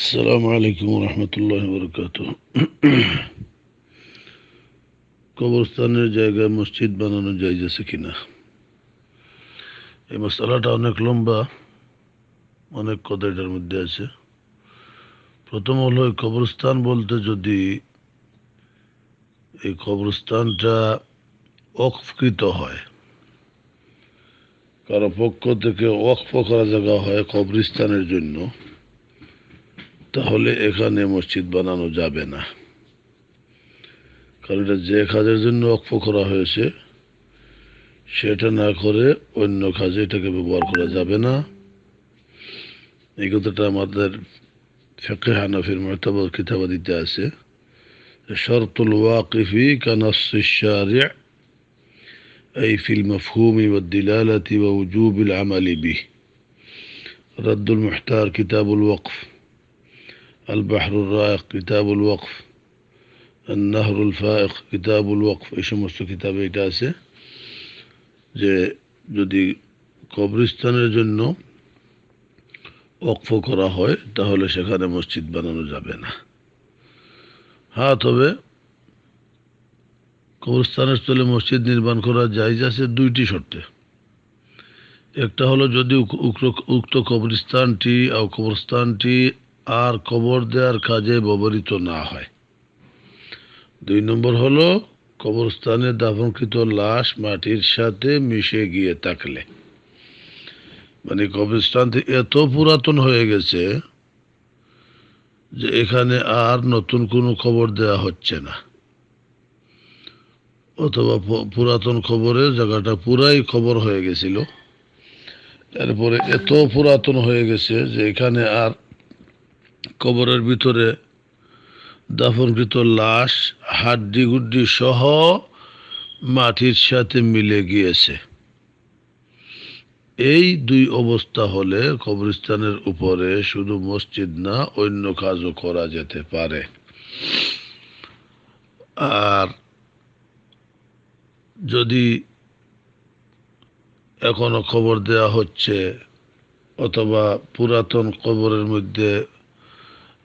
السلام عليكم ورحمة الله وبركاته কবরস্থানের জায়গায় মসজিদ বানানো যায় আছে কিনা এই মশলাটা অনেক লম্বা অনেক কথা এটার মধ্যে আছে প্রথম হলো এই কবরস্থান বলতে যদি এই কবরস্থানটা অকৃত হয় কারো পক্ষ থেকে ওয়াকফ করা জায়গা হয় কবরস্থানের জন্য তাহলে এখানে মসজিদ বানানো যাবে না কারণ এটা যে কাজের জন্য অক্ষ করা হয়েছে সেটা না করে অন্য কাজে এটাকে ব্যবহার করা যাবে না এই কথাটা আমাদের ফেকে হানাফির মর্তবা কিতাবাদিতে আছে শরতুল ওয়াকিফি কানাস الشارع أي في المفهوم والدلالة ووجوب العمل به رد المحتار كتاب الوقف البحر الرائق كتاب الوقف النهر الفائق কিতাব ওয়াকফ এই সমস্ত কিতাবে এটা আছে যে যদি কবরস্থানের জন্য ওয়াকফ করা হয় তাহলে সেখানে মসজিদ বানানো যাবে না হ্যাঁ তবে কবরস্থানের স্থলে মসজিদ নির্মাণ করা যায় আছে দুইটি শর্তে একটা হলো যদি উক্ত কবরস্থানটি কবরস্থানটি আর কবর দেওয়ার কাজে ব্যবহৃত না হয়। দুই নম্বর হলো, কবরস্থানে দাফনকৃত লাশ মাটির সাথে মিশে গিয়ে থাকলে। মানে কবরস্থানটি এত পুরাতন হয়ে গেছে যে এখানে আর নতুন কোনো খবর দেয়া হচ্ছে না। অথবা পুরাতন খবরে জায়গাটা পুরাই খবর হয়ে গেছিল। এরপরে এত পুরাতন হয়ে গেছে যে এখানে আর কবরের ভিতরে দাফনকৃত লাশ, হাড্ডি গুড্ডি সহ মাটির সাথে মিলে গিয়েছে। এই দুই অবস্থা হলে কবরস্থানের উপরে শুধু মসজিদ না, অন্য কাজও করা যেতে পারে। আর যদি এখনও খবর দেয়া হচ্ছে, অথবা পুরাতন কবরের মধ্যে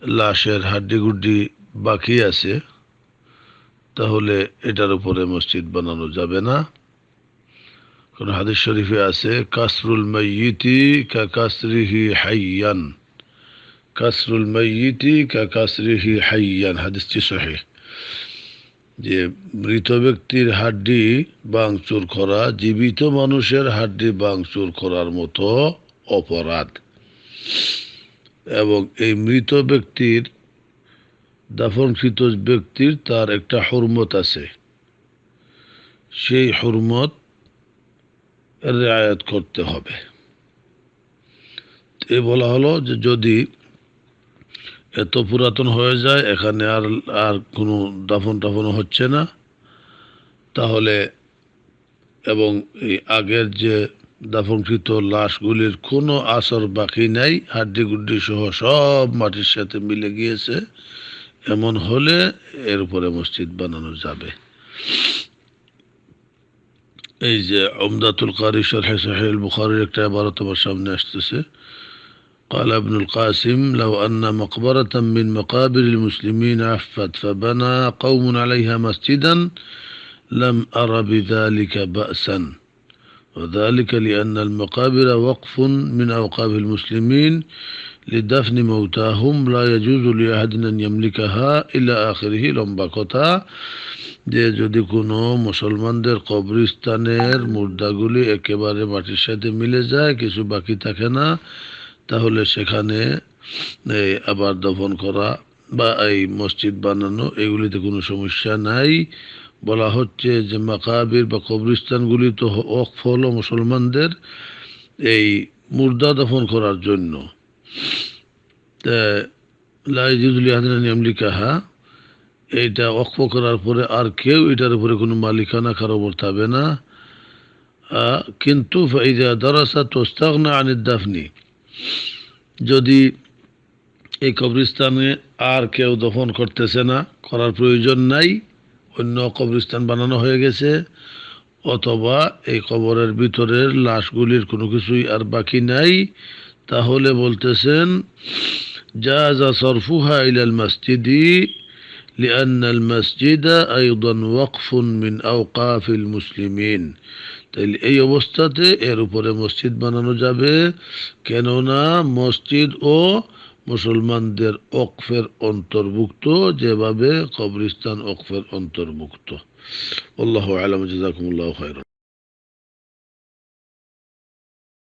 লাশের হাড্ডিগুড্ডি বাকি আছে, তাহলে এটার উপরে মসজিদ বানানো যাবে না। কোন হাদিস শরীফে আছে, কাসরুল মাইয়িতি কা হাইয়ান। কাসরুল মাইয়িতি কা হাইয়ান। হাদিসটি সহি যে মৃত ব্যক্তির হাড্ডি বাংচুর করা, জীবিত মানুষের হাড্ডি বাংচুর করার মতো অপরাধ। এবং এই মৃত ব্যক্তির, দাফনকৃত ব্যক্তির তার একটা হরমত আছে। সেই হরমত রেয়ায়ত করতে হবে। এ বলা হলো যে যদি এত পুরাতন হয়ে যায়, এখানে আর আর কোনো দাফন টাফন হচ্ছে না। তাহলে এবং এই আগের যে দাফনকৃত লাশগুলির কোনো আসর বাকি নাই হাড্ডি গুড্ডি সহ সব মাটির সাথে মিলে গিয়েছে এমন হলে এর উপরে মসজিদ বানানো যাবে এই যে আমদাতুল কারি শরহে সাহেল বুখারির একটা আবারত আমার সামনে আসতেছে قال ابن القاسم لو أن مقبرة من مقابر المسلمين عفت فبنى قوم عليها مسجدا لم أر بذلك بأسا وذلك لأن المقابر وقف من أوقاف المسلمين لدفن موتاهم لا يجوز لأحد أن يملكها إلى آخره লম্বা কথা যে যদি কোনো মুসলমানদের কবরস্থানের মুর্দাগুলি একেবারে মাটির সাথে মিলে যায় কিছু বাকি থাকে না তাহলে সেখানে আবার দফন করা বা এই মসজিদ বানানো এগুলিতে কোনো সমস্যা নাই বলা হচ্ছে যে মাকাবির বা কবরস্থানগুলি তো অক্ফ হলো মুসলমানদের এই মুর্দা দফন করার জন্য। লাইজুজুল আমলিকাহা এইটা অক্ষ করার পরে আর কেউ এটার উপরে কোনো মালিকানা, কারও বর্তাবে না। কিন্তু দরাসা তোস্তাগনা আনির দাফনি, যদি এই কবরস্থানে আর কেউ দফন করতেছে না, করার প্রয়োজন নাই। অন্য কবরস্থান বানানো হয়ে গেছে অথবা এই কবরের ভিতরের লাশগুলির কোনো কিছুই আর বাকি নাই তাহলে বলতেছেন جاز صرفها إلى المسجد لأن المسجد أيضا وقف من أوقاف المسلمين তাইলে এই অবস্থাতে এর উপরে মসজিদ বানানো যাবে কেননা মসজিদ ও মুসলমানদের অকফের অন্তর্ভুক্ত যেভাবে কবরিস্তান অকফের অন্তর্ভুক্ত। আল্লাহ আলম জাজাকুমুল্লাহ খাইর